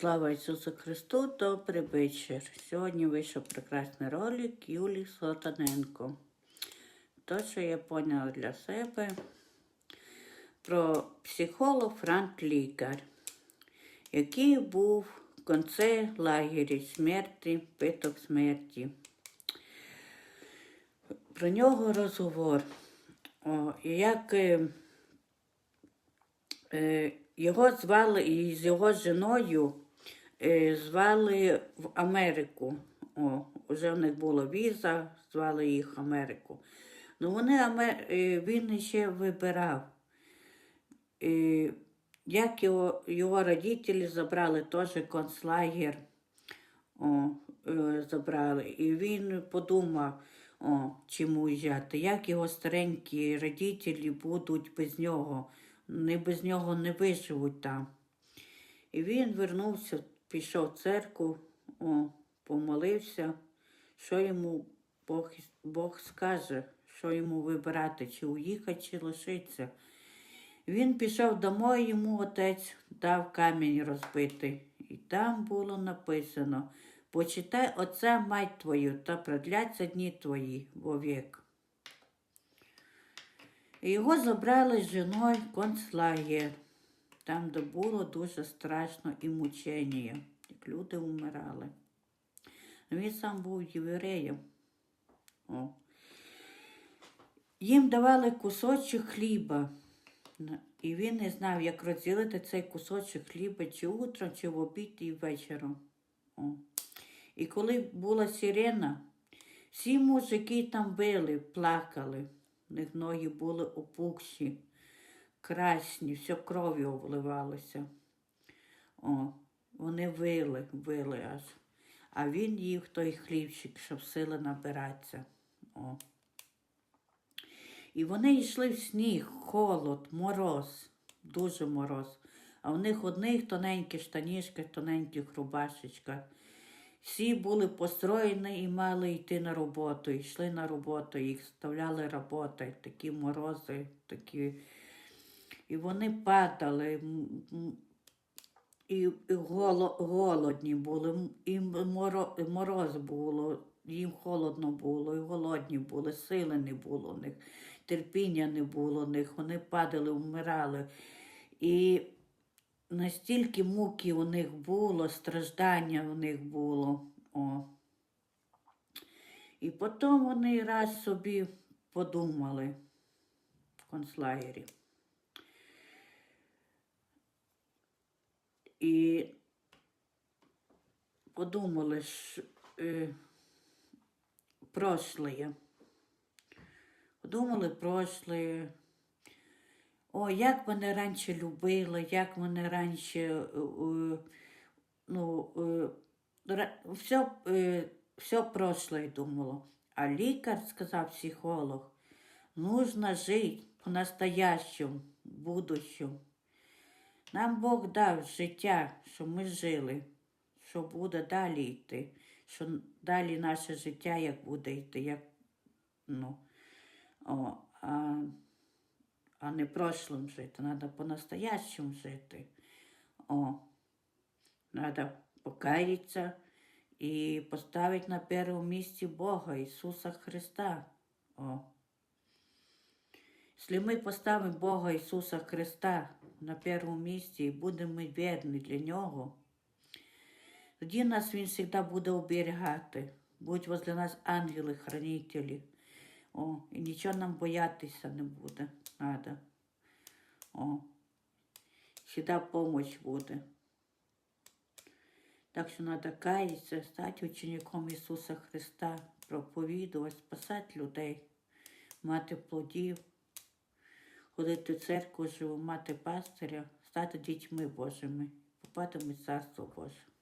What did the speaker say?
Слава Ісусу Христу, добрий вечір. Сьогодні вийшов прекрасний ролик Юлії Сотаненко. То, що я поняла для себе про психолог Франк Лікар, який був в кінці лагері смерті, питок смерті. Про нього розговор. О, як е, Е, Його звали і з його жіною звали в Америку. О, вже в них була віза, звали їх Америку. Ну вони Аме- е, він ще вибирав. Е, Як його, його родителі забрали теж концлагер. О, е, забрали. І він подумав, о, чим уїжджати, як його старенькі родителі будуть без нього. Не без нього не виживуть там. І він вернувся, пішов в церкву, о, помолився, що йому Бог, Бог скаже, що йому вибирати, чи уїхати, чи лишитися. Він пішов домой, йому отець дав камінь розбитий. І там було написано: почитай отця мать твою, та продляться дні твої вовік. Його забрали з жіною концлагер, там, де було дуже страшно і мучення, як люди вмирали. Він сам був євреєм. О. Їм давали кусочок хліба. І він не знав, як розділити цей кусочок хліба чи утром, чи в обід і вечором. О. І коли була сирена, всі мужики там били, плакали. В них ноги були опухші, красні, все кров'ю обливалося. О, вони вили, вили аж. А він їв той хлібчик, щоб сили набиратися. О. І вони йшли в сніг, холод, мороз, дуже мороз. А в них одних тоненькі штанішки, тоненьких рубашечках. Всі були построєні і мали йти на роботу, йшли на роботу, їх заставляли роботи, такі морози, такі. І вони падали, і, голодні були, і мороз було, їм холодно було, і голодні були, сили не було в них, терпіння не було в них, вони падали, вмирали. І настільки муки у них було, страждання у них було. О. І потім вони раз собі подумали в концлагері. І подумали, що е, прошлое. Подумали прошлое. О, як мене раніше любили, як мене раніше, е, е, ну, е, все, е, все прошлое думало. А лікар сказав психолог, нужно жити по-настоящему, в будущем. Нам Бог дав життя, щоб ми жили, що буде далі йти, що далі наше життя як буде йти, як, ну, о, а, а не прошлым жити. Треба по-настоящему жити. О, треба покаятися і поставити на першому місці Бога, Ісуса Христа. О. Якщо ми поставимо Бога Ісуса Христа на першому місці і будемо вірні для Нього, тоді нас Він завжди буде оберігати. Будуть возле нас ангели-хранителі. О, і нічого нам боятися не буде. Надо. О, всегда помощь буде. Так що треба каятися, стати учеником Ісуса Христа, проповідувати, спасати людей, мати плодів, ходити в церкву живу, мати пастиря, стати дітьми Божими, попадемо в Царство Боже.